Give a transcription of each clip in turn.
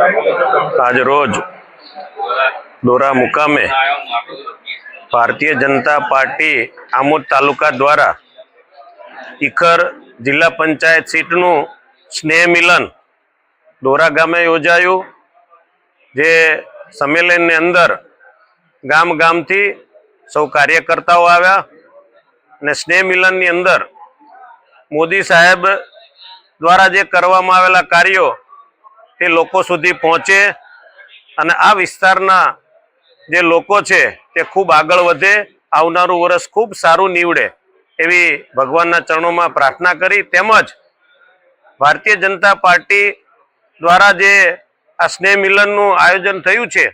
આજ રોજ દોરા મુકામે ભારતીય જનતા પાર્ટી આમોદ તાલુકા દ્વારા ઇખર જિલ્લા પંચાયત સીટનું સ્નેહ મિલન દોરા ગામે યોજાયું, જે સંમેલનની અંદર ગામ ગામથી સૌ કાર્યકર્તાઓ આવ્યા અને સ્નેહ મિલનની અંદર મોદી સાહેબ દ્વારા જે કરવામાં આવેલા કાર્યો તે લોકો સુધી પહોંચે અને આ વિસ્તારના જે લોકો છે તે ખૂબ આગળ વધે, આવનારું વર્ષ ખૂબ સારું નીવડે એવી ભગવાનના ચરણોમાં પ્રાર્થના કરી. તેમજ ભારતીય જનતા પાર્ટી દ્વારા જે આ સ્નેહ મિલનનું આયોજન થયું છે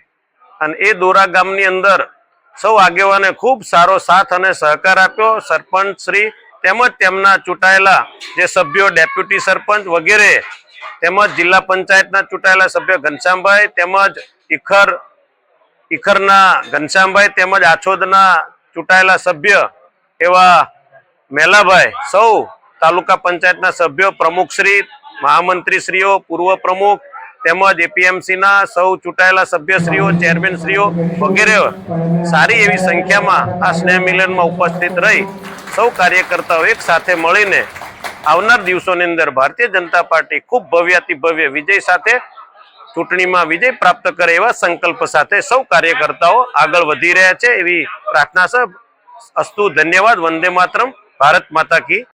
અને એ દોરા ગામની અંદર સૌ આગેવાને ખૂબ સારો સાથ અને સહકાર આપ્યો. સરપંચ શ્રી તેમજ તેમના ચૂંટાયેલા જે સભ્યો, ડેપ્યુટી સરપંચ વગેરે તેમજ જિલ્લા પંચાયતના ચૂંટાયેલા સભ્ય ઘનશ્યામભાઈ તેમજ ઇખર ઇખરના ઘનશ્યામભાઈ તેમજ આછોદના ચૂંટાયેલા સભ્ય એવા મેલાભાઈ સૌ તાલુકા પંચાયતના સભ્યો પ્રમુખશ્રી મહામંત્રીશ્રીઓ, પૂર્વ પ્રમુખ તેમજ એપીએમસીના સૌ ચૂંટાયેલા સભ્યશ્રીઓ, ચેરમેનશ્રીઓ વગેરે સારી એવી સંખ્યામાં આ સ્નેહ મિલનમાં ઉપસ્થિત રહી સૌ કાર્યકર્તાઓ એક સાથે મળીને આવનાર દિવસોની અંદર ભારતીય જનતા પાર્ટી ખૂબ ભવ્યાતી ભવ્ય વિજય સાથે ચૂંટણીમાં વિજય પ્રાપ્ત કરે એવા સંકલ્પ સાથે સૌ કાર્યકર્તાઓ આગળ વધી રહ્યા છે. એવી પ્રાર્થના છે અસ્તુ ધન્યવાદ. વંદે માતરમ. ભારત માતા કી